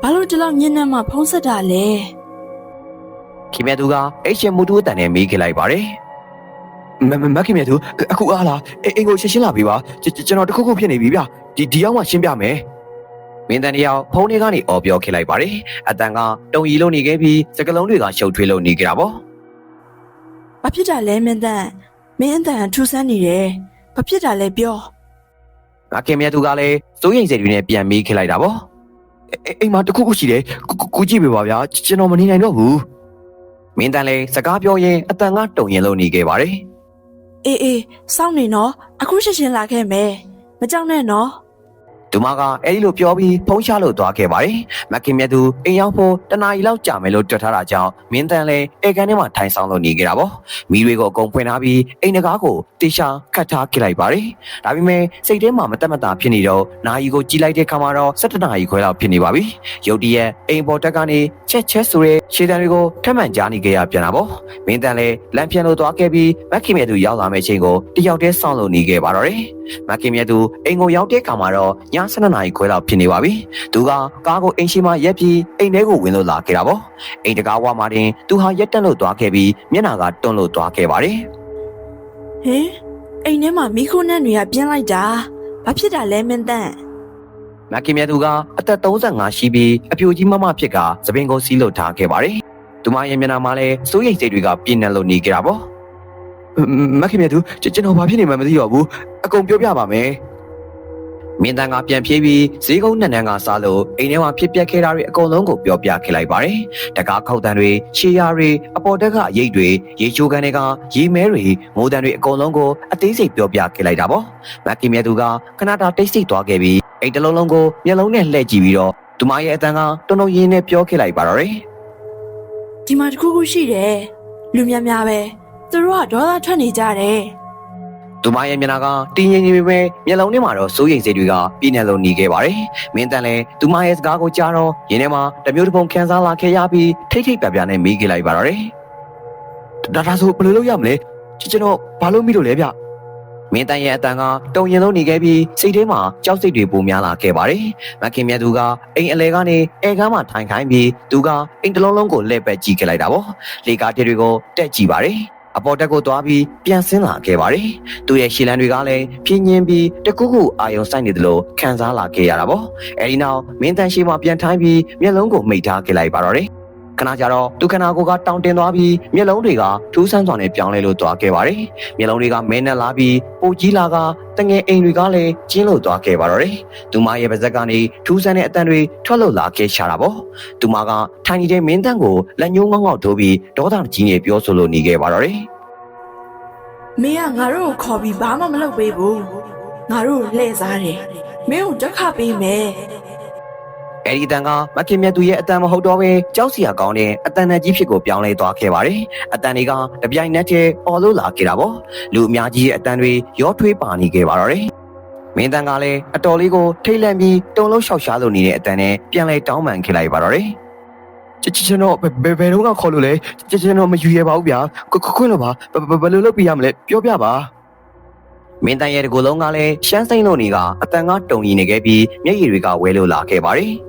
ဘာလို့ဒီလောက်ညနေမှဖုံးဆက်တာလဲခင်မြတ်သူကအိတ်ရှင်မူတူအတန်နဲ့မေးခဲ့လိုက်ပါတယ်မမမခင်မြတ်သူအခုအားလားအိမ်ကိုရှင်းရှင်းလာပြီပါကျွန်တော်တခုခုဖြစ်နေပြီဗျဒီဒီရောက်မှရှင်းပြမယ် မင်းတန်တယောက်ဖုန်းလေးကနေအော်ပြောခဲ့လိုက်ပါတယ်အတန်ကတုံရီလုံးနေခဲ့ပြီးစကလုံးတွေကရှုပ်ထွေးလို့နေကြတာပေါ့ဘာဖြစ်တာလဲမင်းတန်မင်းအတန်ထူဆန်းနေတယ်ဘာဖြစ်တာလဲပြောငါခင်မြတ်သူကလည်းစိုးရိမ်စိတ်တွေနဲ့ပြန်မေးခဲ့လိုက်တာပေါ့အိအိမ်မှာတခုခုရှိတယ်ကိုကိုကိုကြည့်ပေးပါဗျာကျွန်တော်မနေနိုင်တော့ဘူးမင်းတန်လည်းစကားပြောရင်းအတန်ကတုံရင်လို့နေခဲ့ပါတယ်အေးအေးစောင့်နေနော်အခုချက်ချင်းလာခဲ့မယ်မကြောက်နဲ့နော် သူမကအဲ့ဒီလိုပြောပြီးဖုံးချလို့သွားခဲ့ပါတယ်မခင်မြတ်သူအိမ်ရောက်ဖို့တနာရီလောက်ကြာမယ်လို့တွက်ထားတာကြောင့်မင်းတန်လည်းအေကန်ထဲမှာထိုင်ဆောင်လို့နေခဲ့တာပေါ့မိတွေကိုအကုန်ဖွင့်ထားပြီးအိမ်တကားကိုတေချာခတ်ထားခဲ့လိုက်ပါတယ်ဒါပေမဲ့စိတ်ထဲမှာမတက်မတာဖြစ်နေတော့နာယီကိုကြည့်လိုက်တဲ့ခါမှာတော့17နာရီခွဲလောက်ဖြစ်နေပါပြီရုတ်တရက်အိမ်ပေါ်တက်ကနေချက်ချက်ဆိုရဲရှေ့တန်းတွေကိုထပ်မံကြားနေခဲ့ရပြန်တာပေါ့မင်းတန်လည်းလမ်းပြန်လို့သွားခဲ့ပြီးမခင်မြတ်သူရောက်လာမယ့်ချိန်ကိုတယောက်တည်းစောင့်လို့နေခဲ့ပါတော့တယ် မခင်မြတ်သူအိမ်ကိုရောက်တဲ့အခါမှာတော့ည7နာရီခွဲလောက်ဖြစ်နေပါပြီ။သူကကားကိုအိမ်ရှိမှရက်ပြီးအိမ်ထဲကိုဝင်လို့လာခဲ့တာပေါ့။အိမ်တကားဝါမှာတင်သူဟာရက်တက်လို့သွားခဲ့ပြီးမျက်နှာကတွန်းလို့သွားခဲ့ပါတယ်ဟင်အိမ်ထဲမှာမိခိုးနဲ့တွေကပြင်းလိုက်တာဘာဖြစ်တာလဲမင်းတန်။မခင်မြတ်သူကအသက်35ရှိပြီးအပြိုကြီးမမဖြစ်ကသပင်ကိုစီးလို့ထားခဲ့ပါတယ်။သူမရဲ့မျက်နှာမှာလည်းစိုးရိမ်စိတ်တွေကပြင်းနေလို့နေကြတာပေါ့။ မခင်မြတ်သူကျွန်တော်ဘာဖြစ်နေမှမသိတော့ဘူး။အကုန်ပြောပြပါမယ်။မင်းတန်ကပြန်ပြေးပြီးဈေးကုန်းနန်းနန်းကစားလို့အိမ်ထဲမှာဖြစ်ပျက်ခဲ့တာတွေအကုန်လုံးကိုပြောပြခဲ့လိုက်ပါတယ်။တကားခောက်တန်တွေရှေးရတွေအပေါ်တက်ကအရိတ်တွေရေချိုးကန်တွေကရေမဲတွေမိုးတန်တွေအကုန်လုံးကိုအသေးစိတ်ပြောပြခဲ့လိုက်တာပေါ့။မက်ကီမြတ်သူကခဏတာတိတ်ဆိတ်သွားခဲ့ပြီးအိမ်တစ်လုံးလုံးကိုမျက်လုံးနဲ့လှည့်ကြည့်ပြီးတော့သူမရဲ့အတန်ကတုံတုံရင်းနဲ့ပြောခဲ့လိုက်ပါတော့တယ်ဒီမှာတခုခုရှိတယ်လူများများပဲ သူတို့ကဒေါသထွက်နေကြတယ်။သူမရဲ့မျက်နှာကတင်းရင်ကြီးပဲမျက်လုံးထဲမှာတော့စိုးရိမ်စိတ်တွေကပြည့်နေလို့နေခဲ့ပါတယ်။မင်းတန်လည်းသူမရဲ့စကားကိုကြားတော့ရင်းထဲမှာတစ်မျိုးတစ်ပုံခံစားလာခဲ့ရပြီးထိတ်ထိတ်ပြပြနဲ့မေးခဲ့လိုက်ပါတော့တယ်။ဒါဒါဆိုဘယ်လိုလုပ်ရမလဲ။ကျွန်တော်ဘာလို့မိလို့လဲဗျ။မင်းတန်ရဲ့အတန်ကတုံရင်လုံးနေခဲ့ပြီးစိတ်ထဲမှာကြောက်စိတ်တွေပိုများလာခဲ့ပါတယ်။မခင်မြတ်သူကအိမ်အလဲကနေအဲကမ်းမှာထိုင်ခိုင်းပြီးသူကအိမ်တစ်လုံးလုံးကိုလှည့်ပတ်ကြည့်ခဲ့လိုက်တာပေါ့။လေကားတွေကိုတက်ကြည့်ပါတယ်။ အပေါ်တက်ကိုသွားပြီးပြန်ဆင်းလာခဲ့ပါတယ်။သူ့ရဲ့ရှီလန်တွေကလည်းပြင်းညင်းပြီးတကူးကူအာယုံဆိုင်နေတယ်လို့ခံစားလာခဲ့ရတာပေါ့။အဲဒီနောက်မင်းတန်ရှိမှပြန်ထိုင်းပြီးမျက်လုံးကိုမိတ်ထားခဲ့လိုက်ပါတော့တယ်။ ခဏကြာတော့သူခန္ဓာကိုယ်ကတောင်တင်သွားပြီးမျက်လုံးတွေကထူးဆန်းစွာနဲ့ပြောင်းလဲလို့သွားခဲ့ပါတယ်မျက်လုံးတွေကမဲနဲ့လာပြီးပိုကြီးလာကတငယ်အိမ်တွေကလည်းကျင်းလို့သွားခဲ့ပါတော့တယ်သူမရဲ့ပါဇက်ကနေထူးဆန်းတဲ့အတန်တွေထွက်လို့လာခဲ့ရှာတာပေါ့သူမကထိုင်နေတဲ့မင်းတန်းကိုလက်ညှိုးငေါက်ငေါက်ထိုးပြီးဒေါသကြီးနဲ့ပြောဆိုလို့နေခဲ့ပါတော့တယ်မင်းကငါတို့ကိုခေါ်ပြီးဘာမှမလုပ်ပေးဘူးငါတို့ကိုလှည့်စားတယ်မင်းကိုဒုက္ခပေးမယ် အဲ့ဒီအတန်ကမခင်မြတ်သူရဲ့အတန်မဟုတ်တော့ပဲကြောက်စရာကောင်းတဲ့အတန်နဲ့ကြီးဖြစ်ကိုပြောင်းလဲသွားခဲ့ပါတယ်။အတန်တွေကတပြိုင်နက်တည်းပေါ်လို့လာခဲ့တာပေါ့။လူအများကြီးရဲ့အတန်တွေရောထွေးပါနေခဲ့ပါတော့တယ်။မင်းတန်ကလည်းအတော်လေးကိုထိတ်လန့်ပြီးတုံလုံးလျှောက်ရှားလို့နေတဲ့အတန်နဲ့ပြန်လဲတောင်းပန်ခဲ့လိုက်ပါတော့တယ်။ချစ်ချစ်ကျွန်တော်ဘယ်ဘယ်ဘယ်တော့ကခေါ်လို့လဲချစ်ချစ်ကျွန်တော်မယူရပါဘူးဗျာခွခွခွလို့ပါဘယ်ဘယ်ဘယ်လိုလုပ်ပြရမလဲပြောပြပါမင်းတန်ရဲ့ဒီကိုယ်လုံးကလည်းရှမ်းစိမ့်လို့နေကအတန်ကတုံရီနေခဲ့ပြီးမျက်ရည်တွေကဝဲလို့လာခဲ့ပါတယ်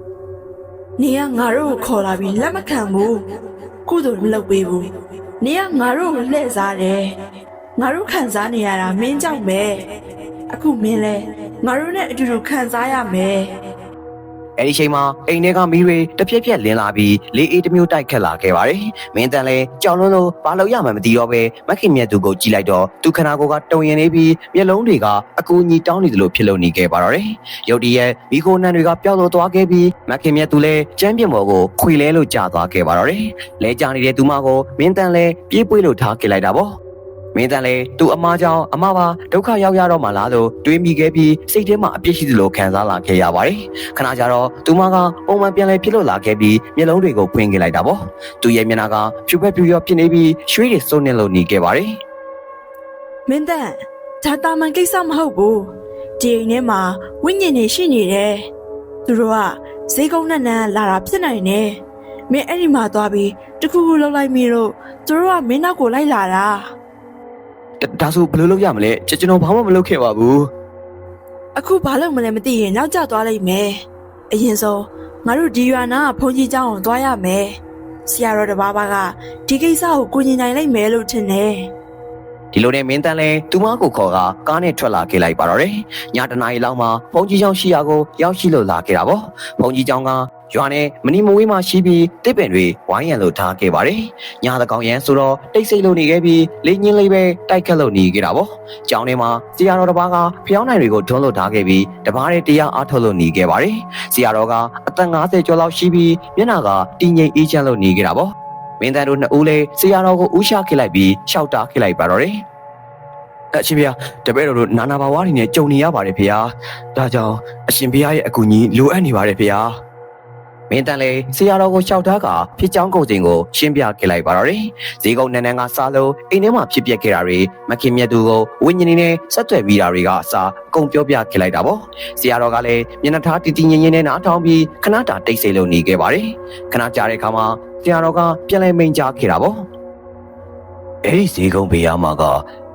နေကငါတို့ကိုခေါ်လာပြီးလက်မခံဘူးကုသိုလ်မလုပ်ပေးဘူးနေကငါတို့ကိုလှည့်စားတယ်ငါတို့ခံစားနေရတာမင်းကြောင့်ပဲအခုမင်းလဲငါတို့နဲ့အတူတူခံစားရမယ် အဲ့ဒီချိန်မှာအိမ်ထဲကမီးတွေတစ်ပြက်ပြက်လင်းလာပြီးလေးအေးတစ်မျိုးတိုက်ခတ်လာခဲ့ပါတယ်။မင်းတန်လည်းကြောင်လုံးလုံးဘာလို့ရမှမသိတော့ပဲမခင်မြတ်သူကိုကြည့်လိုက်တော့သူခန္ဓာကိုယ်ကတုံရင်နေပြီးမျက်လုံးတွေကအကူညီတောင်းနေသလိုဖြစ်လို့နေခဲ့ပါတော့တယ်။ရုတ်တရက်မိခိုးနှံတွေကပျောက်လို့သွားခဲ့ပြီးမခင်မြတ်သူလည်းကျမ်းပြင်ပေါ်ကိုခွေလဲလို့ကြာသွားခဲ့ပါတော့တယ်။လဲကြနေတဲ့သူမကိုမင်းတန်လည်းပြေးပွေးလို့ထားခဲ့လိုက်တာပေါ့။ မင်းတန်လေသူ့အမားကြောင့်အမပါဒုက္ခရောက်ရတော့မှလားလို့တွေးမိခဲ့ပြီးစိတ်ထဲမှာအပြစ်ရှိသလိုခံစားလာခဲ့ရပါတယ်ခဏကြာတော့သူမကပုံမှန်ပြန်လဲဖြစ်လို့လာခဲ့ပြီးမျက်လုံးတွေကိုဖွင့်ခဲ့လိုက်တာပေါ့သူရဲ့မျက်နှာကဖြူဖက်ဖြူရောဖြစ်နေပြီးရွှေတွေစုံနေလို့နေခဲ့ပါတယ်မင်းတန်ဒါတာမန်ကိစ္စမဟုတ်ဘူးဒီအိမ်ထဲမှာဝိညာဉ်တွေရှိနေတယ်သူတို့ကဈေးကုန်းနဲ့နန်းလာတာဖြစ်နိုင်တယ်မင်းအဲ့ဒီမှာသွားပြီးတခုခုလုပ်လိုက်မိတော့သူတို့ကမင်းနောက်ကိုလိုက်လာတာ ဒါဆိုဘယ်လိုလုပ်ရမလဲကျွန်တော်ဘာမှမလုပ်ခဲ့ပါဘူးအခုဘာလုပ်မလဲမသိရင်နောက်ကျသွားလိမ့်မယ်အရင်ဆုံးငါတို့ဒီရွာနာကဘုန်းကြီးကျောင်းကိုသွားရမယ်ဆရာတော်တပါးပါကဒီကိစ္စကိုကိုညင်နိုင်လိမ့်မယ်လို့ထင်တယ်ဒီလိုနဲ့မင်းတန်လဲသူမကိုခေါ်ကကားနဲ့ထွက်လာခဲ့လိုက်ပါတော့တယ်။ညတနားရီလောက်မှာဘုန်းကြီးကျောင်းရှိရာကိုရောက်ရှိလို့လာခဲ့တာပေါ့။ဘုန်းကြီးကျောင်းက ရွာနဲ့မနီမဝေးမှာရှိပြီးတစ်ပင်တွေဝိုင်းရံလို့ထားခဲ့ပါတယ်။ညတကောင်ရန်ဆိုတော့တိတ်ဆိတ်လို့နေခဲ့ပြီးလေညင်းလေးပဲတိုက်ခတ်လို့နေခဲ့တာပေါ့။ကျောင်းထဲမှာဆရာတော်တစ်ပါးကဖျောင်းနိုင်တွေကိုထွန်းလို့ထားခဲ့ပြီးတပားတဲ့တရားအားထုတ်လို့နေခဲ့ပါတယ်။ဆရာတော်ကအသက်50ကျော်လောက်ရှိပြီးမျက်နှာကတင်းငိမ်အေးချမ်းလို့နေခဲ့တာပေါ့။မင်းတန်တို့နှစ်ဦးလေးဆရာတော်ကိုဥရှာခဲ့လိုက်ပြီးရှောက်တာခဲ့လိုက်ပါတော့တယ်။အရှင်ဘုရားတပည့်တော်တို့နာနာဘာဝတွေနဲ့ကြုံနေရပါတယ်ဖေဟာ။ဒါကြောင့်အရှင်ဘုရားရဲ့အကူအညီလိုအပ်နေပါတယ်ဖေဟာ။ မင်းတန်လေဆရာတော်ကိုလျှောက်ထားကဖြစ်ချောင်းကုန်စဉ်ကိုရှင်းပြခဲ့လိုက်ပါတော့တယ်။ဈေးကုန်းနန်းနန်းကစားလို့အိမ်ထဲမှာဖြစ်ပျက်ခဲ့တာတွေမခင်မြတ်သူကိုဝိညာဉ်နေနဲ့ဆက်သွယ်ပြီးတာတွေကအစားအကုန်ပြောပြခဲ့လိုက်တာပေါ့။ဆရာတော်ကလည်းမျက်နှာထားတီတီငင်ငင်နဲ့နားထောင်ပြီးခဏတာတိတ်ဆိတ်လို့နေခဲ့ပါတယ်။ခဏကြာတဲ့အခါမှာဆရာတော်ကပြန်လဲမိန်ကြားခဲ့တာပေါ့။အဲ့ဒီဈေးကုန်းဘေးရမှာက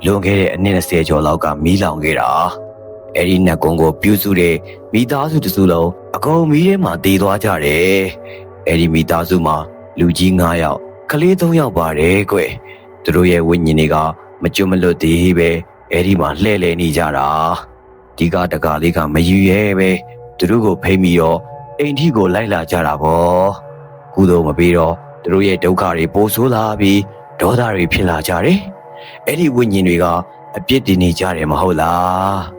လွန်ခဲ့တဲ့အနှစ်20ကျော်လောက်ကမီးလောင်ခဲ့တာ။အဲ့ဒီနတ်ကုန်းကိုပြုစုတဲ့မိသားစုတစ်စုလုံး အကုန်မီးထဲမှာတည်သွားကြတယ်။အဲ့ဒီမိသားစုမှာလူကြီး9ယောက်ကလေး3ယောက်ပါတယ်ကွ။သူတို့ရဲ့ဝိညာဉ်တွေကမကျွတ်မလွတ်သေးပဲအဲ့ဒီမှာလှဲ့လဲနေကြတာ။ဒီကတကားလေးကမယူရဲပဲသူတို့ကိုဖိမ့်ပြီးတော့အိမ်ထီကိုလိုက်လာကြတာပေါ့။ကုသိုလ်မပေးတော့သူတို့ရဲ့ဒုက္ခတွေပိုဆိုးလာပြီးဒေါသတွေဖြစ်လာကြတယ်။အဲ့ဒီဝိညာဉ်တွေကအပြစ်တင်နေကြတယ်မဟုတ်လား။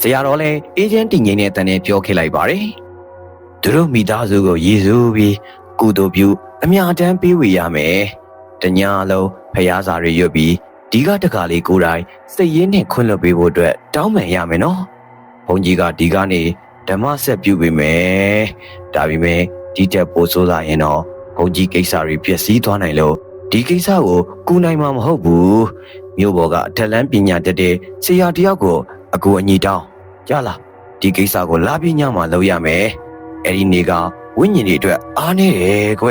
ဆရာတော်လည်းအေဂျင့်တင်ငိမ့်တဲ့အတန်နဲ့ပြောခဲ့လိုက်ပါတယ်။သူတို့မိသားစုကိုရည်စူးပြီးကုသိုလ်ပြုအမြတ်တမ်းပေးဝေရမယ်။တညာလုံးဖျားစာတွေရွတ်ပြီးဒီကတကားလေးကိုယ်တိုင်စိတ်ရင်းနဲ့ခွင့်လွှတ်ပေးဖို့အတွက်တောင်းပန်ရမယ်နော်။ဘုန်းကြီးကဒီကနေဓမ္မဆက်ပြုပေးမယ်။ဒါပေမဲ့ဒီတက်ပို့ဆိုးလာရင်တော့ဘုန်းကြီးကိစ္စတွေပြည့်စည်သွားနိုင်လို့ဒီကိစ္စကိုကူနိုင်မှာမဟုတ်ဘူး။မြို့ပေါ်ကအထက်လန်းပညာတတ်တဲ့ဆရာတယောက်ကို အကူအညီတောင်းရလားဒီကိစ္စကိုလာပြညမှာလုပ်ရမယ်အဲ့ဒီနေ့ကဝိညာဉ်တွေအတွက်အားနေတယ်ကွ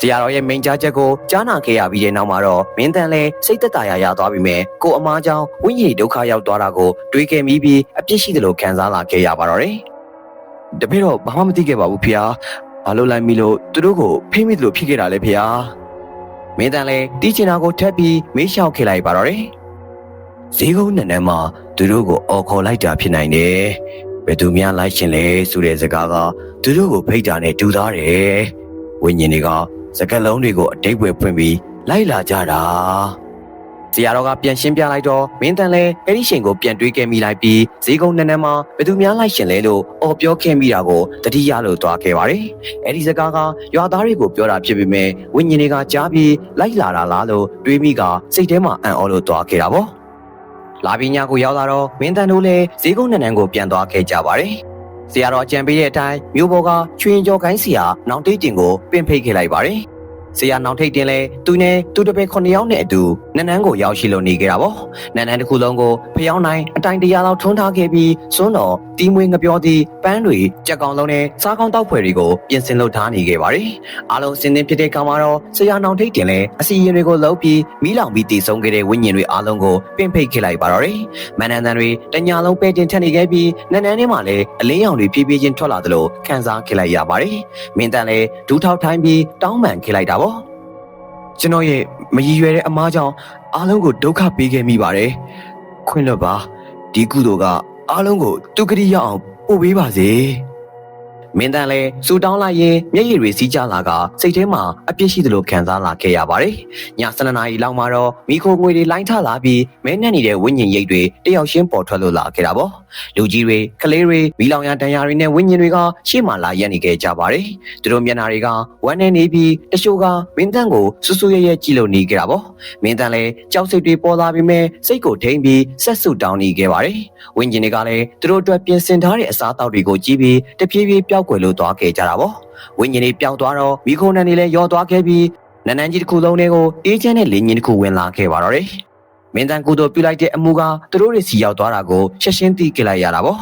ဆရာတော်ရဲ့မိန်ကြားချက်ကိုကြားနာခဲ့ရပြီးတဲ့နောက်မှာတော့မင်းတန်လဲစိတ်သက်သာရာရသွားပြီမဲ့ကိုအမားကြောင့်ဝိညာဉ်ဒုက္ခရောက်သွားတာကိုတွေးခဲ့မိပြီးအပြစ်ရှိတယ်လို့ခံစားလာခဲ့ရပါတော့တယ်တပည့်တော့ဘာမှမသိခဲ့ပါဘူးဖေဟာဘာလို့လိုက်မိလို့သူတို့ကိုဖိမိတယ်လို့ဖြစ်ခဲ့တာလဲဖေဟာမင်းတန်လဲတီးချင်တာကိုထပ်ပြီးမေးလျှောက်ခဲ့လိုက်ပါတော့တယ် ဈေးကုန်းနန်းနန်းမှာသူတို့ကိုအော်ခေါ်လိုက်တာဖြစ်နိုင်တယ်။ဘယ်သူများလိုက်ရှင်လဲဆိုတဲ့စကားကသူတို့ကိုဖိတ်တာနဲ့တူသားတယ်။ဝိညာဉ်တွေကစကလုံးတွေကိုအတိတ်ပဲဖွင့်ပြီးလိုက်လာကြတာဆရာတော်ကပြန်ရှင်းပြလိုက်တော့မင်းတန်လည်းအဲ့ဒီရှင်ကိုပြန်တွေးခဲ့မိလိုက်ပြီးဈေးကုန်းနန်းနန်းမှာဘယ်သူများလိုက်ရှင်လဲလို့အော်ပြောခဲ့မိတာကိုတတိယလို့သွားခဲ့ပါတယ်အဲ့ဒီစကားကရွာသားတွေကိုပြောတာဖြစ်ပေမဲ့ဝိညာဉ်တွေကကြားပြီးလိုက်လာတာလားလို့တွေးမိကစိတ်ထဲမှာအံ့ဩလို့သွားခဲ့တာပေါ့ လာပြီးညကိုရောက်လာတော့မင်းတန်တို့လည်းဈေးကုန်းနန်းနန်းကိုပြန်သွားခဲ့ကြပါတယ်ဆရာတော်ကြံပေးတဲ့အတိုင်းမြို့ပေါ်ကချွေရင်ကျော်ကိုင်းဆရာနောင်တိတ်တင်ကိုပင့်ဖိတ်ခဲ့လိုက်ပါတယ်ဆရာနောင်ထိတ်တင်လဲသူနဲ့သူတပည့်9ယောက်နဲ့အတူနန်းနန်းကိုရောက်ရှိလို့နေကြတာပေါ့နန်းနန်းတစ်ခုလုံးကိုဖျောင်းနိုင်အတိုင်းတရားလောက်ထုံးထားခဲ့ပြီးစွန်းတော်တီးမွေးငပြောသည်ပန်းတွေကြက်ကောင်လုံးနဲ့စားကောင်းတောက်ဖွယ်တွေကိုပြင်ဆင်လုပ်ထားနေခဲ့ပါတယ်အားလုံးစင်သင်ဖြစ်တဲ့ကံမှာတော့ဆရာနောင်ထိတ်တင်လဲအစီရင်တွေကိုလှုပ်ပြီးမိလောင်ပြီးတည်ဆုံးခဲ့တဲ့ဝိညာဉ်တွေအားလုံးကိုပင့်ဖိတ်ခဲ့လိုက်ပါတော့တယ်မန္တန်တန်တွေတညာလုံးပဲတင်ထက်နေခဲ့ပြီးနန်းနန်းထဲမှာလည်းအလင်းရောင်တွေဖြည်းဖြည်းချင်းထွက်လာသလိုခန်းစားခဲ့လိုက်ရပါတယ်မင်းတန်လည်းဒူးထောက်ထိုင်းပြီးတောင်းပန်ခဲ့လိုက်တာပေါ့ ကျွန်တော်ရဲ့မရည်ရွယ်တဲ့အမားကြောင့်အားလုံးကိုဒုက္ခပေးခဲ့မိပါတယ်ခွင့်လွတ်ပါဒီကုသိုလ်ကအားလုံးကိုဒုက္ခရိရအောင်ပို့ပေးပါစေ မင်းတန်လည်းစူတောင်းလိုက်ရင်မျက်ရည်တွေစီးကြလာကစိတ်ထဲမှာအပြစ်ရှိသလိုခံစားလာခဲ့ရပါတယ်ည7နာရီလောက်မှာတော့မိခိုငွေတွေလိုင်းထလာပြီးမဲနဲ့နေတဲ့ဝိညာဉ်ရိပ်တွေတယောက်ချင်းပေါ်ထွက်လို့လာခဲ့တာပေါ့လူကြီးတွေကလေးတွေမိလောင်ရတန်ရာတွေနဲ့ဝိညာဉ်တွေကရှေ့မှာလာရက်နေခဲ့ကြပါတယ်သူတို့မျက်နှာတွေကဝမ်းနေနေပြီးတချို့ကမင်းတန်ကိုဆူဆူရဲရဲကြည့်လို့နေခဲ့တာပေါ့မင်းတန်လည်းကြောက်စိတ်တွေပေါ်လာပြီးမဲ့စိတ်ကိုထိန်ပြီးဆက်ဆုတောင်းနေခဲ့ပါတယ်ဝိညာဉ်တွေကလည်းသူတို့အတွက်ပြင်ဆင်ထားတဲ့အစားအသောက်တွေကိုကြည့်ပြီးတဖြည်းဖြည်းပျောက်ကွယ်လို့သွားခဲ့ကြတာပေါ့ဝိညာဉ်တွေပျောက်သွားတော့မိခိုးနန်းတွေလည်းယောသွားခဲ့ပြီးနန်းနန်းကြီးတစ်ခုလုံးတွေကိုအေးချမ်းတဲ့လင်းကြီးတစ်ခုဝင်လာခဲ့ပါတော့တယ်မင်းတန်ကူတို့ပြုတ်လိုက်တဲ့အမှုကသူတို့တွေစီရောက်သွားတာကိုရှက်ရှင်းသိခဲ့လိုက်ရတာပေါ့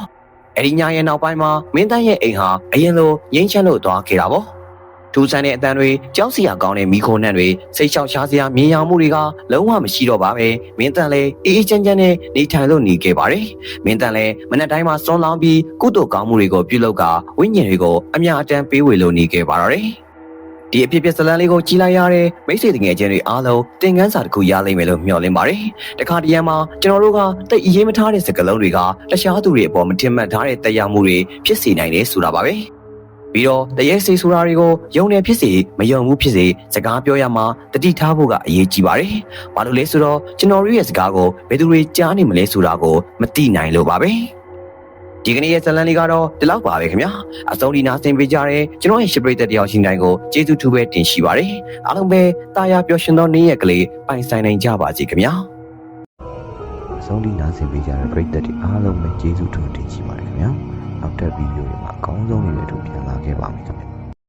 အဲ့ဒီညရဲ့နောက်ပိုင်းမှာမင်းတန်ရဲ့အိမ်ဟာအရင်လိုငိမ့်ချမ်းလို့သွားခဲ့တာပေါ့ ထူးဆန်းတဲ့အတန်တွေကြောက်စရာကောင်းတဲ့မိခိုးနှံတွေစိတ်ချောက်ရှားစရာမြင်ရမှုတွေကလုံးဝမရှိတော့ပါပဲမင်းတန်လည်းအေးအေးချမ်းချမ်းနဲ့နေထိုင်လို့နေခဲ့ပါတယ်မင်းတန်လည်းမနေ့တိုင်းမှာစွန်းလောင်းပြီးကုသိုလ်ကောင်းမှုတွေကိုပြုလုပ်ကဝိညာဉ်တွေကိုအမြအတမ်းပေးဝေလို့နေခဲ့ပါတော့တယ်ဒီအဖြစ်ပြက်ဇလန်းလေးကိုကြည်လိုက်ရတဲ့မိတ်ဆွေတငယ်ချင်းတွေအားလုံးသင်ခန်းစာတစ်ခုရလိမ့်မယ်လို့မျှော်လင့်ပါတယ်။တခါတရံမှာကျွန်တော်တို့ကတိတ်အရေးမထားတဲ့စကားလုံးတွေကတခြားသူတွေအပေါ်မတင်မှတ်ထားတဲ့တရားမှုတွေဖြစ်စေနိုင်တယ်ဆိုတာပါပဲ။ ပြီးတော့တရေစေဆိုတာတွေကိုယုံနေဖြစ်စေမယုံဘူးဖြစ်စေစကားပြောရမှာတတိထားဖို့ကအရေးကြီးပါတယ်။ဘာလို့လဲဆိုတော့ကျွန်တော်တို့ရဲ့စကားကိုဘယ်သူတွေကြားနေမလဲဆိုတာကိုမသိနိုင်လို့ပါပဲ။ဒီကနေ့ရဲ့ဇလန်လေးကတော့ဒီလောက်ပါပဲခင်ဗျာအဆုံးဒီနာဆင်ပေးကြတဲ့ကျွန်တော်ရဲ့ရှစ်ပရိသတ်တယောက်ရှင်တိုင်းကိုကျေးဇူးထူးပဲတင်ရှိပါတယ်အားလုံးပဲတာယာပျော်ရွှင်သောနေ့ရက်ကလေးပိုင်ဆိုင်နိုင်ကြပါစေခင်ဗျာအဆုံးထိနားဆင်ပေးကြတဲ့ပရိသတ်တွေအားလုံးပဲကျေးဇူးတင်တင်ရှိပါတယ်ခင်ဗျာ နောက်ထပ်ဗီဒီယိုတွေမှာအကောင်းဆုံးတွေနဲ့အတူပြန်လာခဲ့ပါမယ်ခင်ဗျာ